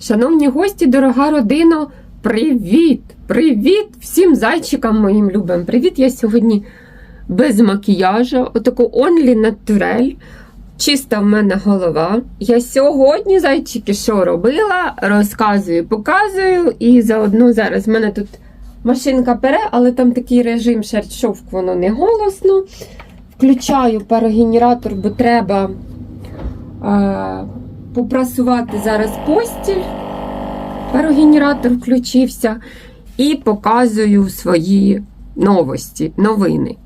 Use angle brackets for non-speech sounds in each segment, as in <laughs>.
Шановні гості, дорога родина, привіт! Привіт всім зайчикам моїм любим. Привіт! Я сьогодні без макіяжу, отаку онлі натурель. Чиста в мене голова. Я сьогодні, зайчики, що робила, розказую, показую. І заодно зараз в мене тут машинка пере, але там такий режим шерт-шовк, воно не голосно. Включаю парогенератор, бо треба е, попрасувати зараз постіль. Парогенератор включився. І показую свої новості, новини.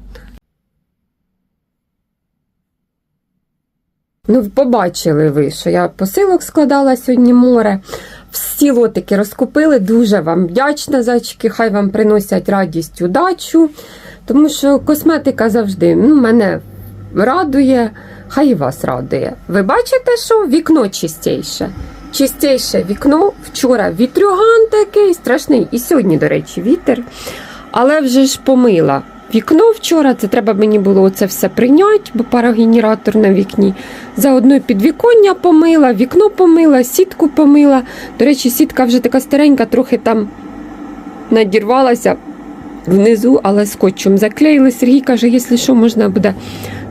Ну, побачили ви, що я посилок складала сьогодні море. Всі лотики розкупили. Дуже вам вдячна, зайчики. Хай вам приносять радість, удачу. Тому що косметика завжди ну, мене радує, хай і вас радує. Ви бачите, що вікно чистіше. Чистіше вікно. Вчора вітрюган такий страшний. І сьогодні, до речі, вітер. Але вже ж помила. Вікно вчора, це треба мені було це все прийняти, бо парогенератор на вікні. Заодно підвіконня помила, вікно помила, сітку помила. До речі, сітка вже така старенька, трохи там надірвалася внизу, але скотчем заклеїли. Сергій каже, якщо що, можна буде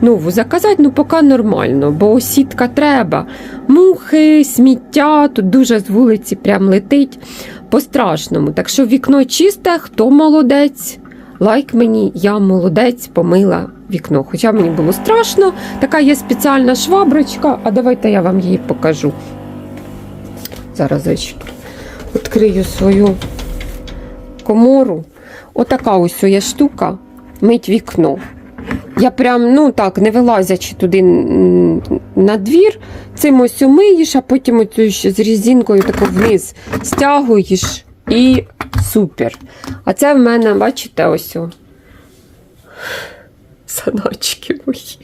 нову заказати, ну поки нормально, бо сітка треба. Мухи, сміття, тут дуже з вулиці прям летить по-страшному. Так що вікно чисте, хто молодець. Лайк мені, я молодець, помила вікно. Хоча мені було страшно, така є спеціальна шваброчка, а давайте я вам її покажу. Зараз. Відкрию свою комору. Отака ось є штука, мить вікно. Я прям, ну так, не вилазячи туди на двір, цим ось умиєш, а потім оцю з різинкою тако вниз стягуєш і супер. А це в мене, бачите, ось. о, Саночки мої.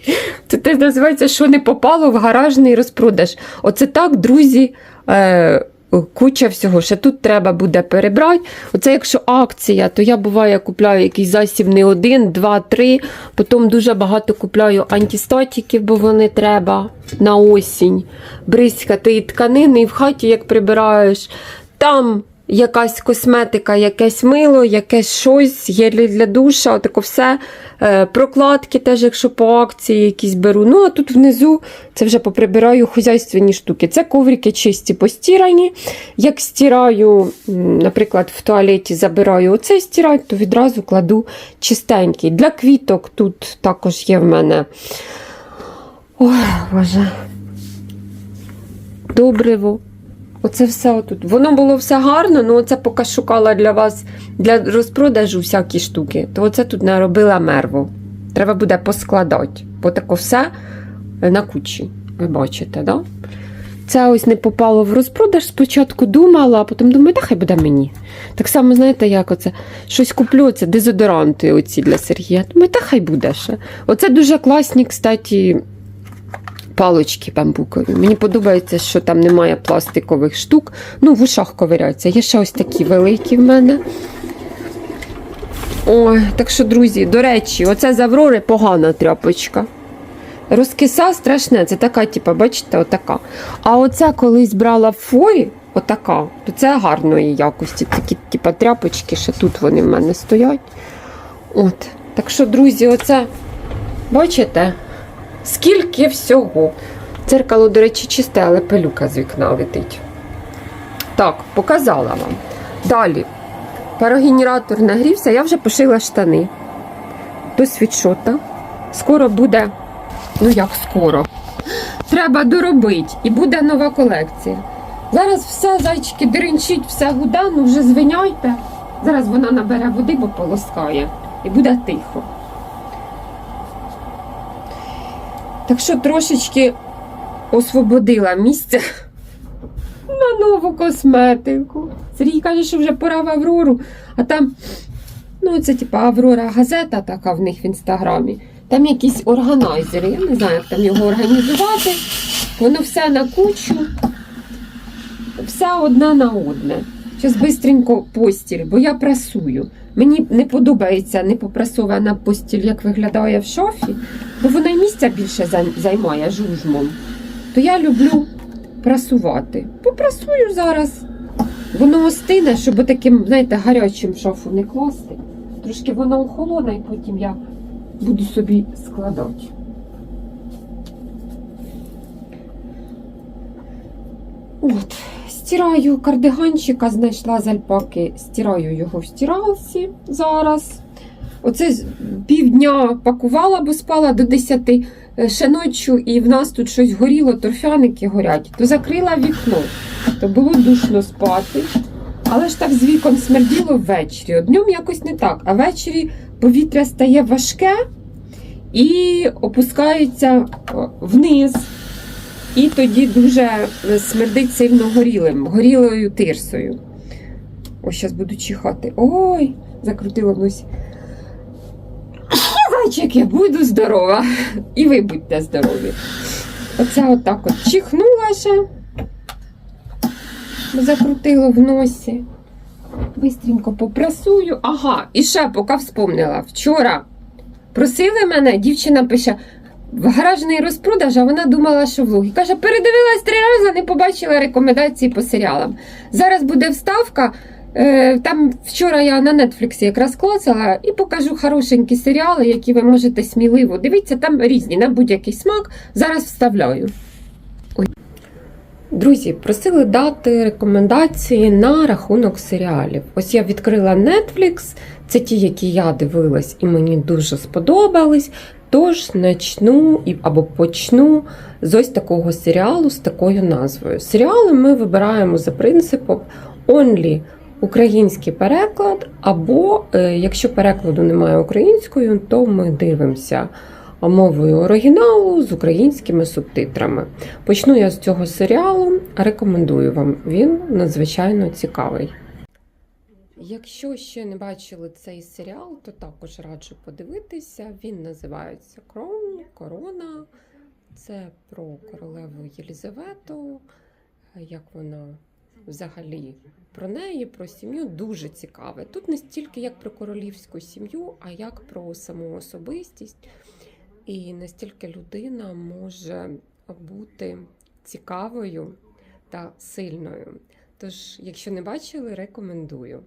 Це те називається, що не попало в гаражний розпродаж. Оце так, друзі. Е, Куча всього, ще тут треба буде перебрати. Оце якщо акція, то я буває купляю якийсь засіб не один, два, три. Потім дуже багато купляю антистатиків, бо вони треба на осінь. Бризкати і тканини, і в хаті як прибираєш. Там якась косметика, якесь мило, якесь щось, гелі для душа, отако все. Е, Прокладки теж, якщо по акції якісь беру. Ну, а тут внизу це вже поприбираю хозяйственні штуки. Це коврики чисті постірані. Як стираю, наприклад, в туалеті забираю оцей стирати, то відразу кладу чистенький. Для квіток тут також є в мене. Ой, Боже. Добриво. Оце все отут. Воно було все гарно, але оце поки шукала для вас для розпродажу всякі штуки, то оце тут наробила мерву. Треба буде поскладати. Бо тако все на кучі. Ви бачите, да? Це ось не попало в розпродаж. Спочатку думала, а потім думаю, та хай буде мені. Так само, знаєте, як оце щось куплю, це дезодоранти оці для Сергія. Думаю, та хай буде ще. Оце дуже класні, кстати, палочки бамбукові. Мені подобається, що там немає пластикових штук. Ну, в ушах ковиряться. Є ще ось такі великі в мене. Ой, так що, друзі, до речі, оце з Аврори погана тряпочка. Розкиса страшне, це така, типу, бачите, отака. А оця колись брала в отака, то це гарної якості. Такі, типу, тряпочки, ще тут вони в мене стоять. От. Так що, друзі, оце, бачите? Скільки всього. Дзеркало, до речі, чисте, але пилюка з вікна летить. Так, показала вам. Далі. Парогенератор нагрівся, я вже пошила штани до світшота. Скоро буде, ну як скоро. Треба доробити і буде нова колекція. Зараз все, зайчики, деренчить, все гуде, ну вже звиняйте. Зараз вона набере води, бо полоскає. І буде тихо. Так що трошечки освободила місце <laughs> на нову косметику. Сергій каже, що вже пора в Аврору, а там, ну, це типа Аврора газета така в них в інстаграмі. Там якісь органайзери. Я не знаю, як там його організувати. Воно все на кучу, все одне на одне. Зараз бистренько постіль, бо я прасую. Мені не подобається непопрасована постіль, як виглядає в шафі, бо вона й місця більше займає жужмом. То я люблю прасувати. Попрасую зараз. Воно остине, щоб таким, знаєте, гарячим шафу не класти. Трошки воно охолоне, і потім я буду собі складати. От, стираю кардиганчика, знайшла з альпаки, стираю його в стиралці зараз. Оце півдня пакувала, бо спала до 10 е, ще ночі, і в нас тут щось горіло, торфяники горять. То закрила вікно, то було душно спати. Але ж так з віком смерділо ввечері. Днем якось не так, а ввечері повітря стає важке і опускається вниз. І тоді дуже е, смердить сильно горілим, горілою тирсою. Ось зараз буду чихати. Ой, закрутила в носі. <coughs> Зайчики, буду здорова. І ви будьте здорові. Оце отак от чихнула ще. Закрутило в носі. Бистренько попрасую. Ага, і ще поки вспомнила. Вчора просили мене, дівчина пише. Гаражний розпродаж, а вона думала, що влог. І каже, передивилась три рази, не побачила рекомендації по серіалам. Зараз буде вставка. Е, Там вчора я на Нетфліксі якраз клацала і покажу хорошенькі серіали, які ви можете сміливо дивіться, там різні на будь-який смак. Зараз вставляю. Ой. Друзі, просили дати рекомендації на рахунок серіалів. Ось я відкрила Netflix, це ті, які я дивилась, і мені дуже сподобались. Тож начну або почну з ось такого серіалу з такою назвою. Серіали ми вибираємо за принципом only український переклад, або е, якщо перекладу немає українською, то ми дивимося мовою оригіналу з українськими субтитрами. Почну я з цього серіалу, рекомендую вам. Він надзвичайно цікавий. Якщо ще не бачили цей серіал, то також раджу подивитися. Він називається Крон, Корона. Це про королеву Єлізавету, як вона взагалі про неї, про сім'ю дуже цікаве. Тут не стільки як про королівську сім'ю, а як про саму особистість. І настільки людина може бути цікавою та сильною. Тож, якщо не бачили, рекомендую.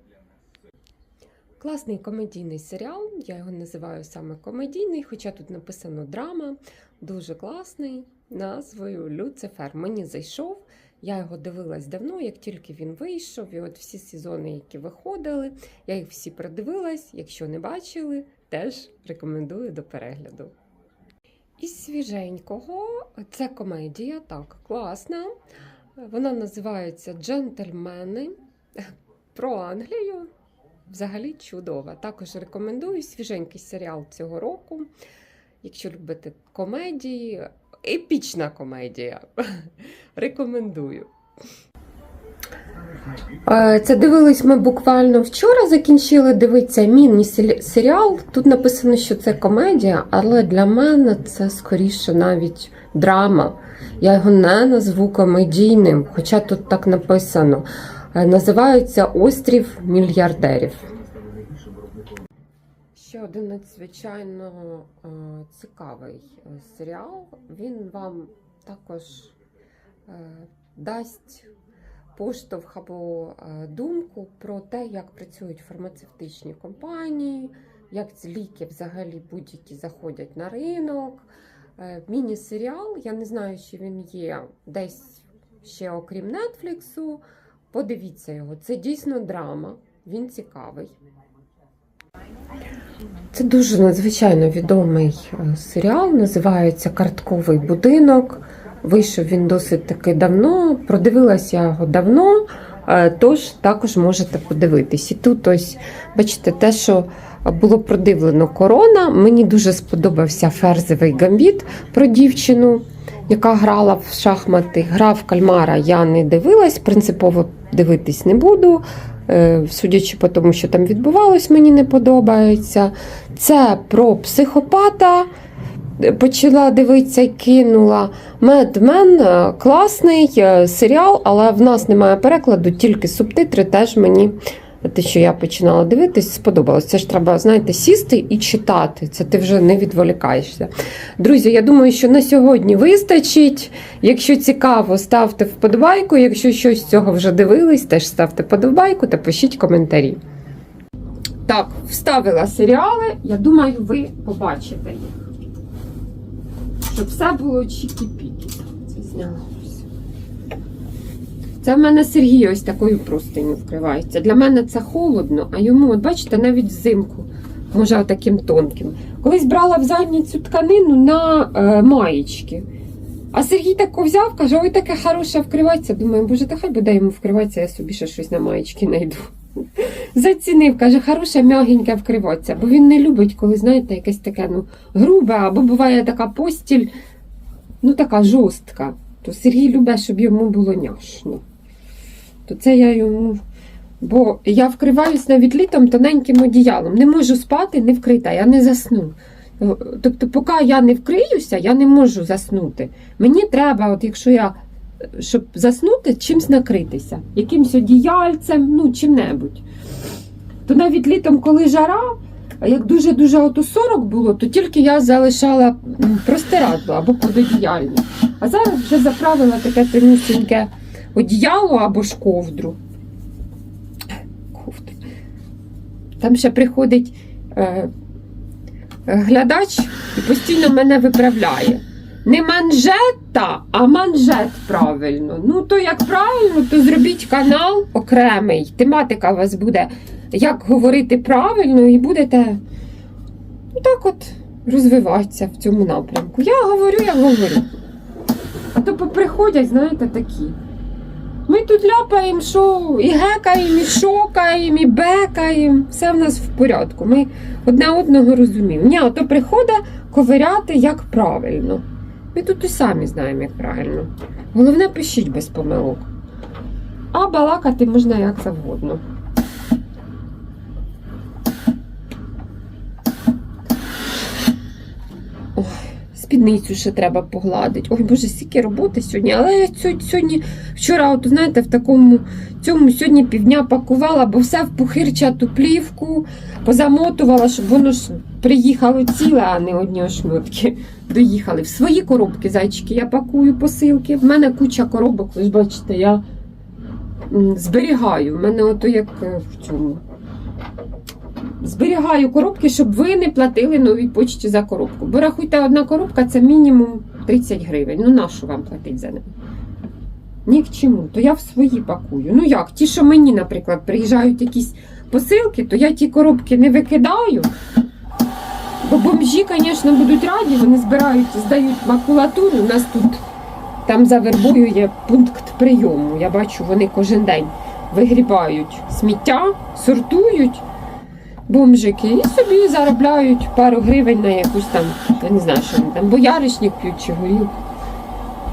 Класний комедійний серіал, я його називаю саме комедійний, хоча тут написано драма. Дуже класний назвою Люцифер. Мені зайшов. Я його дивилась давно, як тільки він вийшов. І от всі сезони, які виходили, я їх всі продивилась. Якщо не бачили, теж рекомендую до перегляду. Із свіженького це комедія, так, класна. Вона називається Джентльмени про Англію. Взагалі чудова. Також рекомендую свіженький серіал цього року. Якщо любите комедії, епічна комедія. <laughs> Рекомендую. Е, Це дивились ми буквально вчора. Закінчили дивитися міні-серіал. Тут написано, що це комедія, але для мене це скоріше навіть драма. Я його не назву комедійним, хоча тут так написано. Е, Називається Острів мільярдерів. Ще один надзвичайно е, цікавий е, серіал. Він вам також дасть поштовх або думку про те, як працюють фармацевтичні компанії, як ці ліки взагалі будь-які заходять на ринок. Міні-серіал, я не знаю, чи він є десь ще окрім Нетфліксу. Подивіться його, це дійсно драма, він цікавий. Це дуже надзвичайно відомий е, серіал, називається Картковий будинок. Вийшов він досить таки давно, продивилася його давно, е, тож також можете подивитись. І тут ось, бачите, те, що було продивлено корона. Мені дуже сподобався ферзевий гамбіт про дівчину, яка грала в шахмати. Гра в кальмара я не дивилась, принципово дивитись не буду. Е, Судячи по тому, що там відбувалось, мені не подобається. Це про психопата. Почала дивитися і кинула. Медмен класний е, серіал, але в нас немає перекладу, тільки субтитри теж мені те, що я починала дивитись, сподобалось. Це ж треба, знаєте, сісти і читати. Це ти вже не відволікаєшся. Друзі, я думаю, що на сьогодні вистачить. Якщо цікаво, ставте вподобайку. Якщо щось з цього вже дивились, теж ставте вподобайку та пишіть коментарі. Так, вставила серіали. Я думаю, ви побачите їх. Щоб все було чікі-пікі. Це зняла. Це в мене Сергій ось такою простиню вкривається. Для мене це холодно, а йому, от бачите, навіть взимку, може, таким тонким. Колись брала в задницю тканину на е, маєчки. А Сергій тако взяв, каже, ой, таке хороше вкривається. Думаю, боже, та хай буде йому вкриватися, я собі ще щось на маєчки знайду. <laughs> Зацінив, каже, хороше м'ягеньке вкриватися, бо він не любить, коли, знаєте, якесь таке ну, грубе, або буває така постіль, ну така жорстка. То Сергій любить, щоб йому було няшно. То це я йому. Бо я вкриваюсь навіть літом тоненьким одіялом. Не можу спати, не вкрита, я не засну. Тобто, поки я не вкриюся, я не можу заснути. Мені треба, от якщо я щоб заснути, чимсь накритися, якимсь одіяльцем, ну чим-небудь. То навіть літом, коли жара, як дуже-дуже от у 40 було, то тільки я залишала простирадло або пододіяльник. А зараз вже заправила таке тонюсіньке одіяло або ж ковдру. Ковдру. Там ще приходить е, глядач і постійно мене виправляє. Не манжета, а манжет правильно. Ну, то як правильно, то зробіть канал окремий. Тематика у вас буде, як говорити правильно, і будете ну, так от розвиватися в цьому напрямку. Я говорю, я говорю. А то поприходять, знаєте, такі. Ми тут ляпаємо, що і гекаємо, і шокаємо, і бекаємо. Все в нас в порядку. Ми одне одного розуміємо. Ні, ото то приходить ковиряти, як правильно. Ми тут і самі знаємо, як правильно. Головне, пишіть без помилок. А балакати можна як завгодно. Спідницю ще треба погладити. Ой, боже, стільки роботи сьогодні. Але я сьогодні, вчора, от, знаєте, в такому цьому сьогодні півдня пакувала, бо все в пухирчату плівку позамотувала, щоб воно ж приїхало ціле, а не одні ошмотки. Доїхали. В свої коробки, зайчики, я пакую посилки. В мене куча коробок, ви ж бачите, я зберігаю. В мене ото як е, в цьому. Зберігаю коробки, щоб ви не платили новій почті за коробку. Бо рахуйте, одна коробка це мінімум 30 гривень. Ну нащо вам платить за неї? Ні к чому. То я в свої пакую. Ну як, ті, що мені, наприклад, приїжджають якісь посилки, то я ті коробки не викидаю. Бо бомжі, звісно, будуть раді, вони збирають, здають макулатуру. У нас тут там за вербою є пункт прийому. Я бачу, вони кожен день вигрібають сміття, сортують бомжики і собі заробляють пару гривень на якусь там, я не знаю, що вони там, бояришник п'ють чи горілку,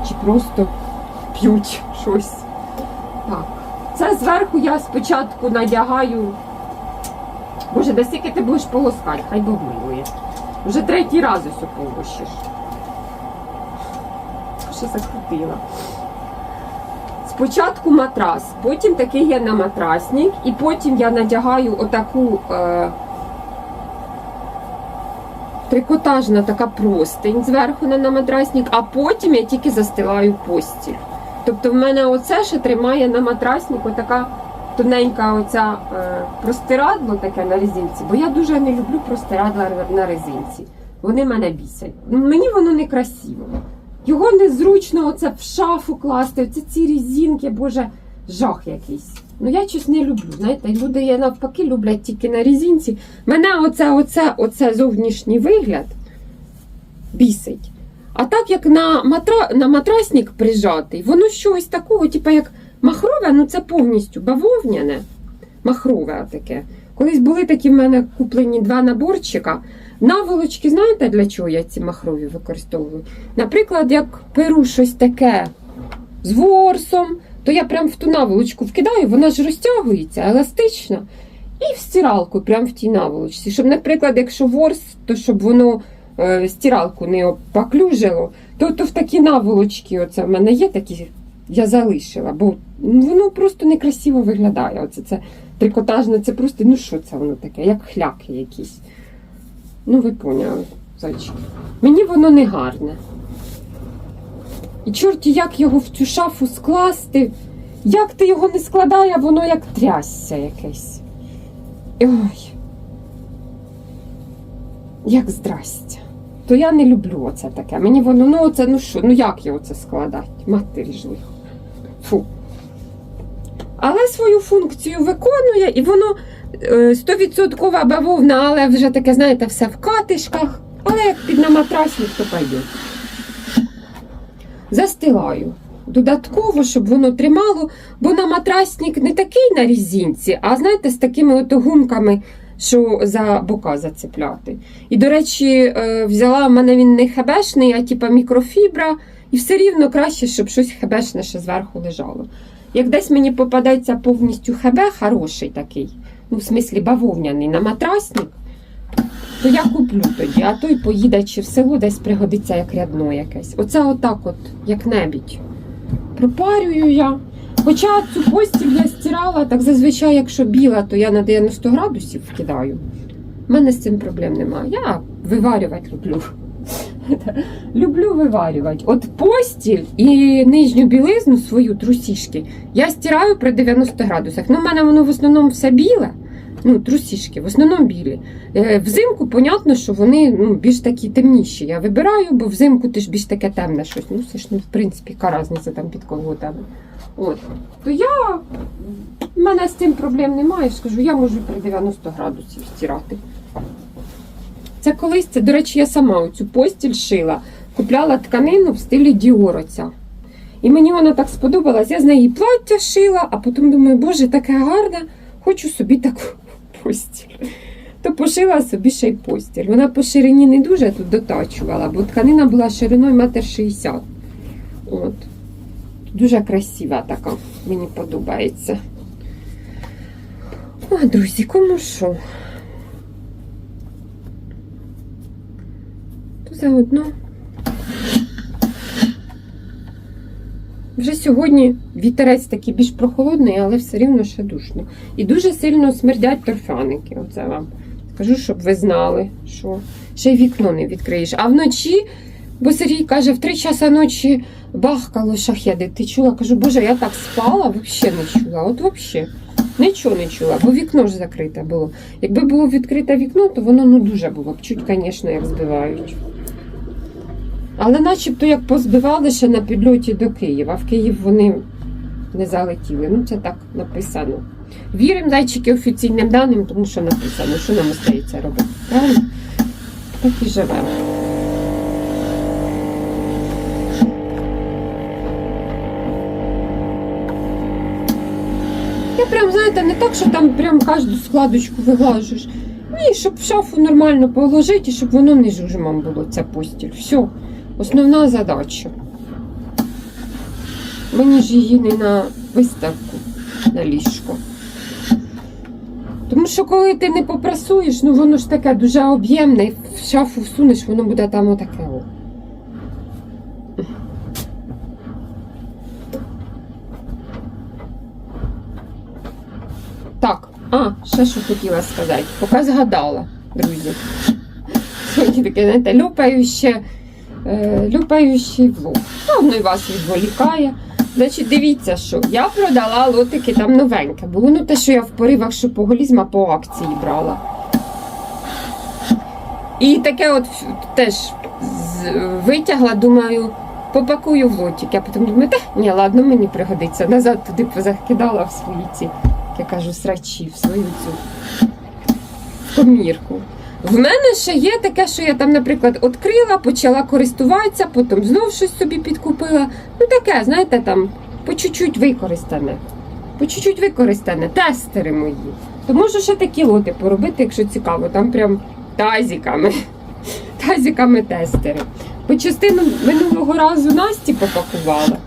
чи просто п'ють щось. Так. Це зверху я спочатку надягаю. Боже, да скільки ти будеш полоскати, хай Бог милує. Вже третій раз ось полощиш. Що закрутила. Спочатку матрас, потім такий є на матрасник, і потім я надягаю отаку е, трикотажна така простинь зверху на, матрасник, а потім я тільки застилаю постіль. Тобто в мене оце ще тримає на матраснику така тоненька оця е, простирадло таке на резинці, бо я дуже не люблю простирадла на резинці. Вони мене бісять. Мені воно не красиво. Його незручно оце в шафу класти, оце ці резинки, боже, жах якийсь. Ну я щось не люблю. Знаєте, люди я навпаки люблять тільки на резинці. Мене оце, оце, оце зовнішній вигляд бісить. А так як на, матра... на матрасник прижатий, воно щось такого, типу як махрове, ну це повністю бавовняне. Махрове таке. Колись були такі в мене куплені два наборчика. Наволочки, знаєте, для чого я ці махрові використовую? Наприклад, як перу щось таке з ворсом, то я прям в ту наволочку вкидаю, вона ж розтягується еластично. І в стиралку, прям в тій наволочці. Щоб, наприклад, якщо ворс, то щоб воно е, стиралку не опаклюжило, то, то в такі наволочки, оце в мене є такі, я залишила, бо Воно просто некрасиво виглядає. Оце це трикотажне, це просто, ну що це воно таке, як хляки якісь. Ну, ви поняли, зайчики. Мені воно не гарне. І чорті, як його в цю шафу скласти, як ти його не складає, воно як трясся якесь. Ой. Як здрастя. То я не люблю оце таке. Мені воно, ну оце, ну що, ну як його це складати? Матері ж лихо. Фу. Але свою функцію виконує, і воно 100% бавовна, але вже таке, знаєте, все в катишках. Але як під на матрасник, то пойде. Застилаю. Додатково, щоб воно тримало, бо на матрасник не такий на різінці, а знаєте, з такими от гумками, що за бока зацепляти. І, до речі, е, взяла в мене він не хебешний, а типа мікрофібра, і все рівно краще, щоб щось хебешне ще зверху лежало. Як десь мені попадеться повністю хебе, хороший такий, ну, в смислі бавовняний на матрасник, то я куплю тоді, а той поїде чи в село десь пригодиться як рядно якесь. Оце отак от, як небідь. Пропарюю я. Хоча цю постіль я стирала, так зазвичай, якщо біла, то я на 90 градусів вкидаю. У мене з цим проблем немає. Я виварювати люблю. <laughs> Люблю виварювати. От постіль і нижню білизну свою трусішки я стираю при 90 градусах. Ну, в мене воно в основному все біле. Ну, трусішки, в основному білі. Е, Взимку, понятно, що вони ну, більш такі темніші. Я вибираю, бо взимку ти ж більш таке темне щось. Ну, це ж, ну, в принципі, яка різниця там під кого тебе. От. То я, в мене з цим проблем немає, скажу, я можу при 90 градусів стирати. Це колись, це, до речі, я сама оцю постіль шила, купляла тканину в стилі Діор оця. І мені вона так сподобалась, я з неї плаття шила, а потім думаю, боже, таке гарне, хочу собі таку <laughs> постіль. То пошила собі ще й постіль. Вона по ширині не дуже тут дотачувала, бо тканина була шириною метр шістдесят. От. Дуже красива така, мені подобається. О, друзі, кому що? То заодно. Вже сьогодні вітерець такий більш прохолодний, але все рівно ще душно. І дуже сильно смердять торфяники. Оце вам скажу, щоб ви знали, що ще й вікно не відкриєш. А вночі, бо Сергій каже, в три часа ночі бахкало шахеди. Ти чула? Кажу, боже, я так спала, взагалі не чула. От взагалі. Нічого не чула, бо вікно ж закрите було. Якби було відкрите вікно, то воно ну дуже було б чуть, звісно, як збивають. Але начебто як позбивали ще на підльоті до Києва. В Київ вони не залетіли. Ну, це так написано. Віримо, зайчики, офіційним даним, тому що написано, що нам остається робити. Правильно? Так і живемо. Я прям, знаєте, не так, що там прям кожну складочку виглажуєш. Ні, щоб в шафу нормально положити, щоб воно не жужмом було, ця постіль. Все. Основна задача. Мені ж її не на виставку на ліжко. Тому що коли ти не попрасуєш, ну воно ж таке дуже об'ємне, і в шафу всунеш, воно буде там отаке. Так, а, ще що хотіла сказати. Поки згадала, друзі. Сьогодні таке, знаєте, люпаюче, е, люпаючий влог. А воно і вас відволікає. Значить, дивіться, що я продала лотики там новеньке. Було ну те, що я в поривах шопоголізма по акції брала. І таке от теж витягла, думаю, попакую в лотик. Я потім думаю, та ні, ладно, мені пригодиться. Назад туди позакидала в свої ці, як я кажу, срачі, в свою цю комірку. В мене ще є таке, що я там, наприклад, відкрила, почала користуватися, потім знов щось собі підкупила. Ну таке, знаєте, там по чуть-чуть використане. По чуть-чуть використане. Тестери мої. То можу ще такі лоти поробити, якщо цікаво. Там прям тазиками. <laughs> Тазиками тестери. По частину минулого разу Насті попакувала.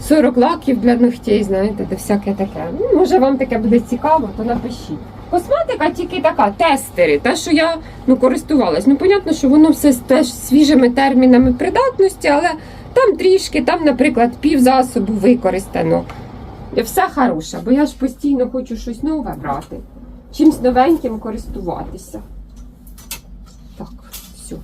40 лаків для ногтей, знаєте, де всяке таке. Ну, може вам таке буде цікаво, то напишіть. Косметика тільки така, тестери, те, що я ну, користувалась. Ну, понятно, що воно все теж свіжими термінами придатності, але там трішки, там, наприклад, пів засобу використано. І все хороше, бо я ж постійно хочу щось нове брати. Чимсь новеньким користуватися. Так, все.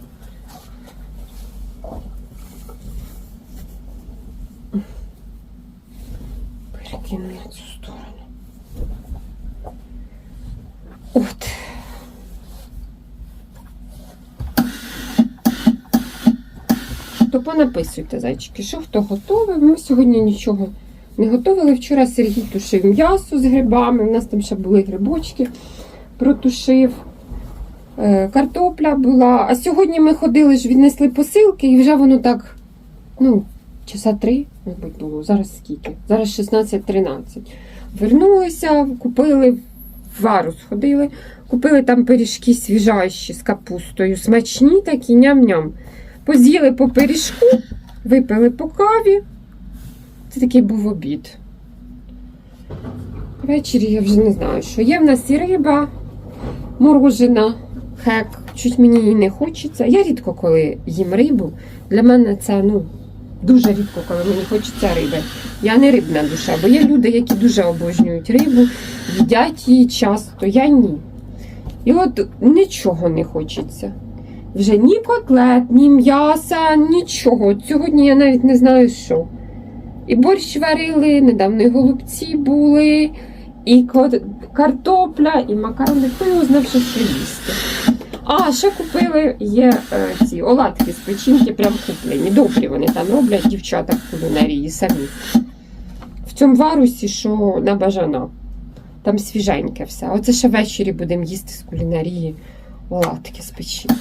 Перекину на цю сторону. От. То понаписуйте, зайчики, що хто готовий. Ми сьогодні нічого не готували. Вчора Сергій тушив м'ясо з грибами. У нас там ще були грибочки, протушив. Е, Картопля була. А сьогодні ми ходили ж, віднесли посилки, і вже воно так, ну, часа три, мабуть, було. Зараз скільки? Зараз 16-13. Вернулися, купили в вару сходили, купили там пиріжки свіжайші з капустою, смачні такі, ням-ням. Поз'їли по пиріжку, випили по каві. Це такий був обід. Ввечері я вже не знаю, що є в нас і риба, морожена, хек. Чуть мені її не хочеться. Я рідко коли їм рибу. Для мене це ну, дуже рідко, коли мені хочеться риби. Я не рибна душа, бо є люди, які дуже обожнюють рибу, їдять її часто, я ні. І от нічого не хочеться. Вже ні котлет, ні м'яса, нічого. От Сьогодні я навіть не знаю що. І борщ варили, недавно і голубці були, і картопля, і макарони. Хто його знав, що їсти. А, ще купили є е, ці оладки з печінки, прям куплені. Добрі вони там роблять, дівчата в кулінарії самі. В цьому варусі, що на бажана. Там свіженьке все. Оце ще ввечері будемо їсти з кулінарії оладки з печінки.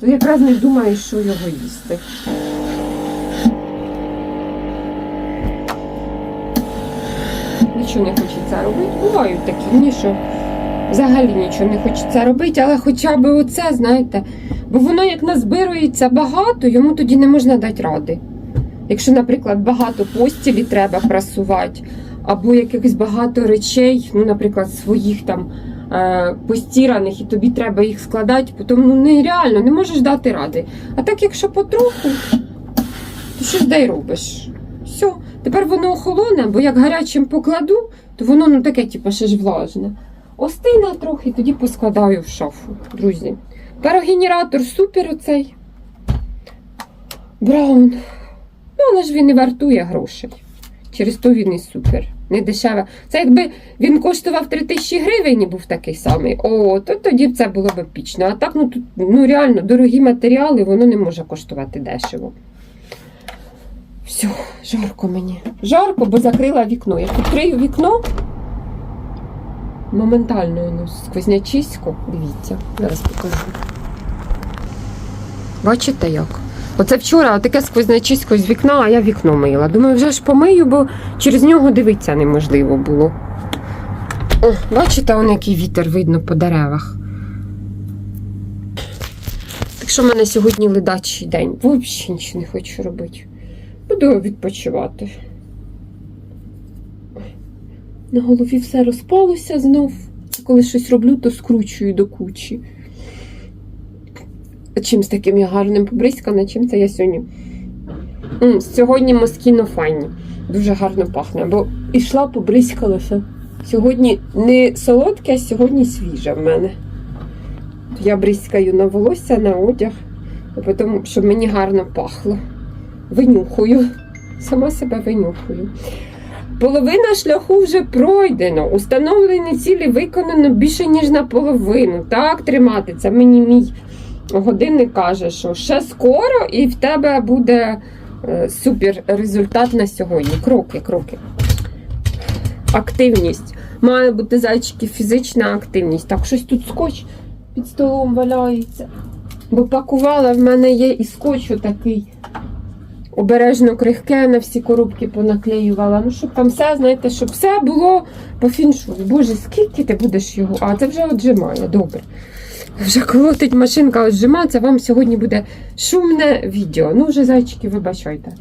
То якраз не думаю, що його їсти. Нічого не хочеться робити. Бувають такі дні, що взагалі нічого не хочеться робити, але хоча б оце, знаєте, бо воно як назбирується багато, йому тоді не можна дати ради. Якщо, наприклад, багато постілі треба прасувати, або якихось багато речей, ну, наприклад, своїх там е, постіраних, і тобі треба їх складати, потім ну, нереально, не можеш дати ради. А так, якщо потроху, то що ж дай робиш? Все, тепер воно охолоне, бо як гарячим покладу, то воно ну таке, типу, ще ж влажне. Остине трохи, тоді поскладаю в шафу, друзі. Парогенератор супер оцей. Браун. Ну, але ж він не вартує грошей. Через то він і супер. Не дешеве. Це якби він коштував 3 тисячі гривень і був такий самий. О, то тоді б це було б епічно. А так, ну тут ну, реально дорогі матеріали, воно не може коштувати дешево. Все, жарко мені. Жарко, бо закрила вікно. Як відкрию вікно, моментально воно сквознячисько. Дивіться, зараз покажу. Бачите як? Оце вчора таке сквознячисько з вікна, а я вікно мила. Думаю, вже ж помию, бо через нього дивитися неможливо було. О, бачите, он який вітер видно по деревах. Так що в мене сьогодні ледачий день. Взагалі нічого не хочу робити. Буду відпочивати. На голові все розпалося знов. Коли щось роблю, то скручую до кучі. Чимсь таким я гарним побризкана, чим це я сьогодні. Сьогодні москіно файні. Дуже гарно пахне, бо йшла, побризкалася. Сьогодні не солодке, а сьогодні свіже в мене. Я бризкаю на волосся, на одяг, потім, щоб мені гарно пахло. Винюхую. Сама себе винюхую. Половина шляху вже пройдено. Установлені цілі виконано більше, ніж наполовину. Так тримати. Це мені мій годинник каже, що ще скоро і в тебе буде е, супер результат на сьогодні. Кроки, кроки. Активність. Має бути зайчики фізична активність. Так, щось тут скотч під столом валяється. Бо пакувала в мене є і скотч такий обережно крихке на всі коробки понаклеювала. Ну, щоб там все, знаєте, щоб все було по фіншую. Боже, скільки ти будеш його? А, це вже отжимає, добре. Вже колотить машинка отжимається, вам сьогодні буде шумне відео. Ну, вже зайчики, вибачайте.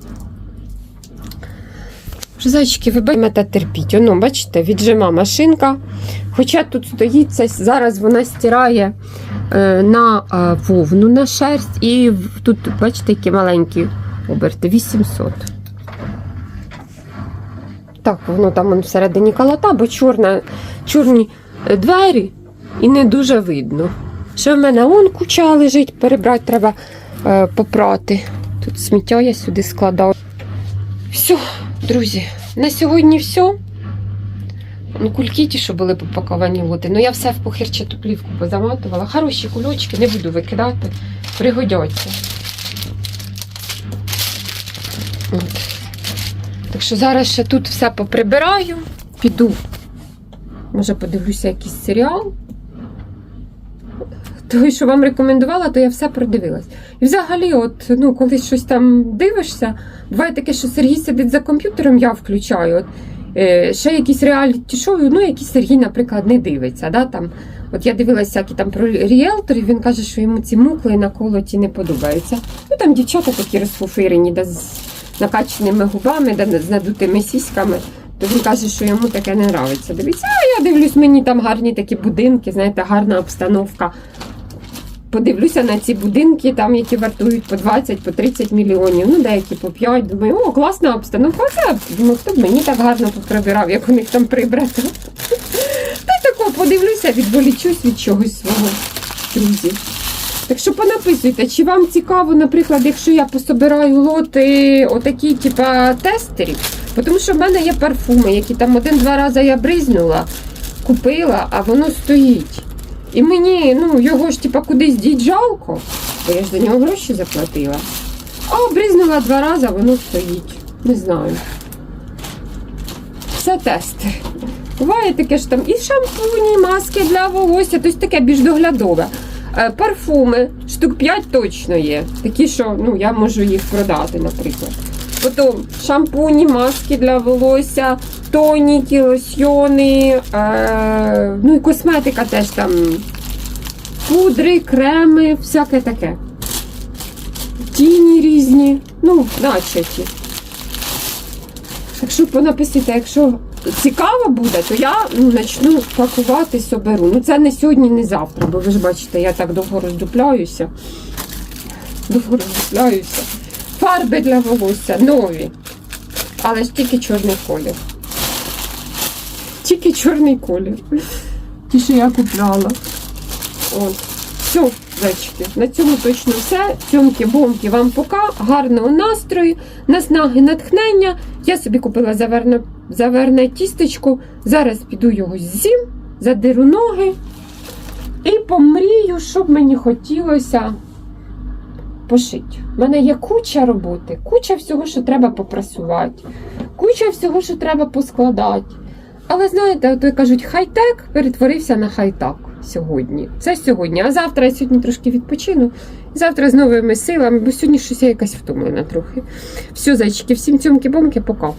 Вже зайчики, вибачте, терпіть. Оно, бачите, віджима машинка. Хоча тут стоїть, це зараз вона стирає е, на е, вовну, на шерсть. І тут, бачите, які маленькі оберти. 800. Так, воно там всередині калата, бо чорна, чорні е, двері і не дуже видно. Ще в мене он куча лежить, перебрати треба е, попрати. Тут сміття я сюди складаю. Все, друзі, на сьогодні все. Ну, кульки ті, що були попаковані лоти. Ну я все в похирчату плівку позаматувала. Хороші кульочки, не буду викидати, пригодяться. Так що зараз ще тут все поприбираю, піду. Може, подивлюся якийсь серіал. Той, що вам рекомендувала, то я все продивилась. І взагалі, от, ну, коли щось там дивишся, буває таке, що Сергій сидить за комп'ютером, я включаю. От, е, ще якісь реаліті шоу, ну, які Сергій, наприклад, не дивиться. Да, там. От я дивилася всякі там про ріелторів, він каже, що йому ці мукли на колоті не подобаються. Ну там дівчата такі розфуфирені, да, накачаними губами, з надутими сіськами. То він каже, що йому таке не нравиться. Дивіться, а я дивлюсь, мені там гарні такі будинки, знаєте, гарна обстановка. Подивлюся на ці будинки, там, які вартують по 20, по 30 мільйонів, ну деякі по 5. Думаю, о, класна обстановка. Це ну, хто б мені так гарно поприбирав, як у них там прибрато. Та тако подивлюся, відволічусь від чогось свого, друзі. Так що понаписуйте, чи вам цікаво, наприклад, якщо я пособираю лоти отакі, типа тестерів, тому що в мене є парфуми, які там один-два рази я бризнула, купила, а воно стоїть. І мені, ну, його ж типа кудись діть жалко, бо я ж за нього гроші заплатила. А бризнула два рази, воно стоїть. Не знаю. Все тести. Буває таке ж там і шампуні, і маски для волосся, тобто таке більш доглядове. Е, Парфуми, штук 5 точно є. Такі, що ну, я можу їх продати, наприклад. Потім шампуні, маски для волосся, тоніки, лосьйони, е, ну і косметика теж там. Пудри, креми, всяке таке. Тіні різні, ну, начаті. Так що понаписуйте, якщо цікаво буде, то я ну, почну пакувати соберу. Ну це не сьогодні, не завтра, бо ви ж бачите, я так довго роздупляюся. Довго роздупляюся. Фарби для волосся нові. Але ж тільки чорний колір. Тільки чорний колір. Ті, що я купляла. От. Все, зайчики, на цьому точно все. Цьомки, бомки вам пока. Гарного настрою, наснаги, натхнення. Я собі купила заверне, заверне тістечко. Зараз піду його з'їм, задиру ноги і помрію, щоб мені хотілося пошити. У мене є куча роботи, куча всього, що треба попрасувати, куча всього, що треба поскладати. Але знаєте, то кажуть, хай-тек перетворився на хай-так сьогодні. Це сьогодні. А завтра я сьогодні трошки відпочину. Завтра з новими силами, бо сьогодні щось я якась втомлена трохи. Все, зайчики, всім цьомки-бомки, пока.